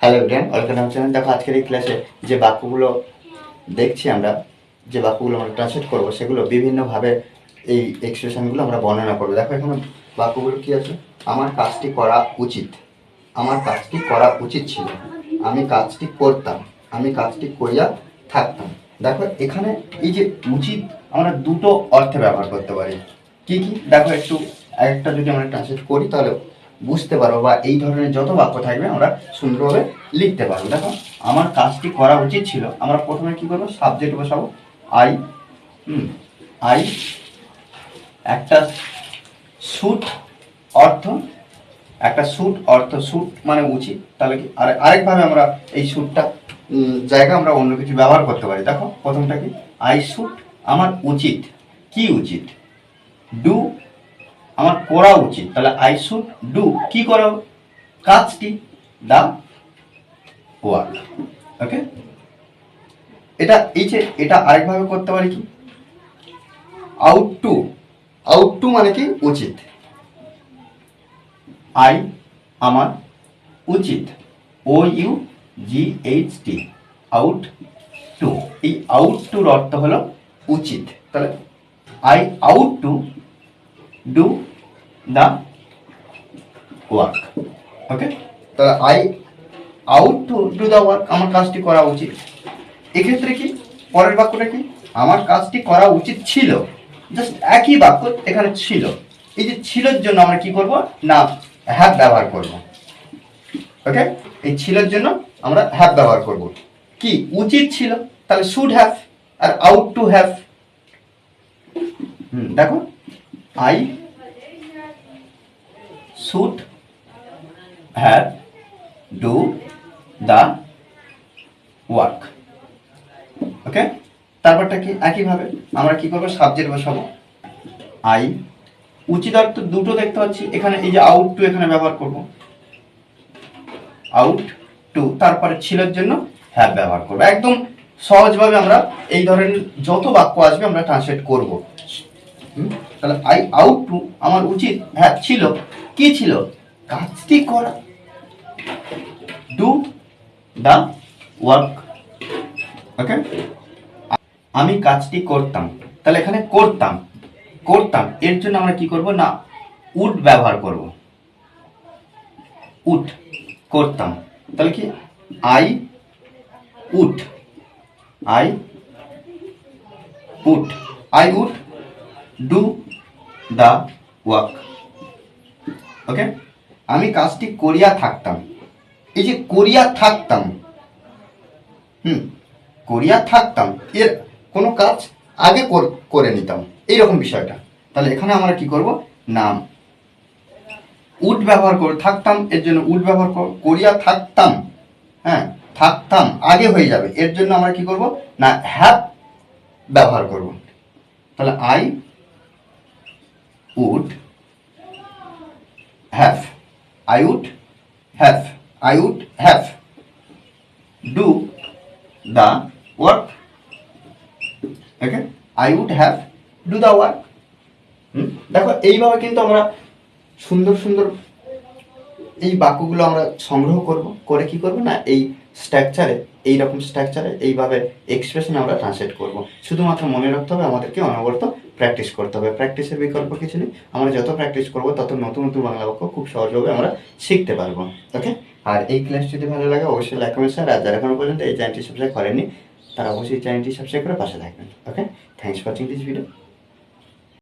Hello everyone welcome channel. দেখো, আজকের এই ক্লাসে যে বাক্যগুলো দেখছি আমরা, যে বাক্যগুলো আমরা ট্রান্সলেট করব, সেগুলো বিভিন্নভাবে এই এক্সপ্রেশনগুলো আমরা বর্ণনা করব। দেখো, এখানে বাক্যগুলো কি আছে? আমার কাজটি করা উচিত। আমার কাজটি করা উচিত ছিল। আমি কাজটি করতাম। আমি কাজটি করিয়া থাকতাম। দেখো, এখানে এই যে উচিত, আমরা দুটো অর্থে ব্যবহার করতে পারি। কি কি? দেখো, একটু, একটা যদি আমরা ট্রান্সলেট করি, তাহলে বুঝতে পারব বা এই ধরনের যত বাক্য থাকবে আমরা সুন্দরভাবে লিখতে পারব। দেখো, আমার কাজটি করা উচিত ছিল। আমরা প্রথমে কি করব? সাবজেক্ট বসাবো। আই আই একটা সুট অর্থ, একটা সুট অর্থ সুট মানে উচিত। তাহলে কি? আর আরেকভাবে আমরা এই সুটটা জায়গা আমরা অন্য কিছু ব্যবহার করতে পারি। দেখো, প্রথমটা কি? আই শুট আমার উচিত। কি উচিত? ডু আমার করা উচিত। তাহলে আই শুড ডু কি করা কাজটি? দা ওয়ার্ক ওকে এটা এই যে এটা আরেকভাবে করতে পারি কি? আউট টু আউট টু মানে কি? উচিত। আই আমার উচিত। O U G H T ought to এই আউট টুর অর্থ হলো উচিত। তাহলে I ought to do the work okay তাহলে I ought to do the work আমার কাজটি করা উচিত। এক্ষেত্রে কি? পরের বাক্যটা কি? আমার কাজটি করা উচিত ছিল। জাস্ট একই বাক্য এখানে ছিল। এই যে ছিলর জন্য আমরা কি করব? না হ্যাভ ব্যবহার করব। ওকে এই ছিলের জন্য আমরা হ্যাভ ব্যবহার করব। কি? উচিত ছিল। তাহলে শুড হ্যাভ আর আউট টু হ্যাভ হুম, দেখো। I should have do the work okay তারপরটা কি? একইভাবে আমরা কি করব? সাবজেক্ট বসাবো। আই উচিত অর্থ দুটো দেখতে পাচ্ছি। এখানে এই যে আউট টু এখানে ব্যবহার করব। আউট টু তারপরে ছিলের জন্য হ্যাভ ব্যবহার করব। একদম সহজভাবে আমরা এই ধরনের যত বাক্য আসবে আমরা ট্রান্সলেট করব? তাহলে আই আউট টু আমার উচিত হ্যাঁ ছিল। কি ছিল? কাজটি করা। ডু দ্য ওয়ার্ক ওকে আমি কাজটি করতাম। তাহলে এখানে করতাম। করতাম। এর জন্য আমরা কি করব? না উড ব্যবহার করব। উড করতাম। তাহলে কি? I would I would I would do the work okay আমি কাজটি করিয়া থাকতাম। এই যে করিয়া থাকতাম, হুম, করিয়া থাকতাম, এর কোনো কাজ আগে কর- নিতাম। এইরকম বিষয়টা। তাহলে এখানে আমরা কি করব? নাম। উড ব্যবহার করে, থাকতাম, এর জন্য উড ব্যবহার কর, করিয়া থাকতাম হ্যাঁ থাকতাম, আগে হয়ে যাবে। এর জন্য আমরা কি করব? না হ্যাভ ব্যবহার করব। তাহলে I would have I would have I would have do the work. Okay? I would have do the work? দেখো, এইভাবে কিন্তু আমরা সুন্দর সুন্দর এই বাক্যগুলো আমরা সংগ্রহ করব। করে কি করব না? এই স্ট্রাকচারে এই রকম স্ট্রাকচারে এইভাবে এক্সপ্রেশন আমরা ট্রান্সলেট করব। শুধুমাত্র মনে রাখতে হবে আমাদেরকে অনবরত প্র্যাকটিস করতে হবে। প্র্যাকটিসের বিকল্প কিছু নেই। আমরা যত প্র্যাকটিস করব, তত নতুন নতুন বাংলা বাক্য খুব সহজভাবে আমরা শিখতে পারব। ওকে আর এই ক্লাস যদি ভালো লাগে, অবশ্যই লাইক কমেন্ট আর যারা এখনও পর্যন্ত এই চ্যানেলটি সাবস্ক্রাইব করেনি তারা অবশ্যই চ্যানেলটি সাবস্ক্রাইব করে পাশে থাকবেন। Okay thanks for watching this video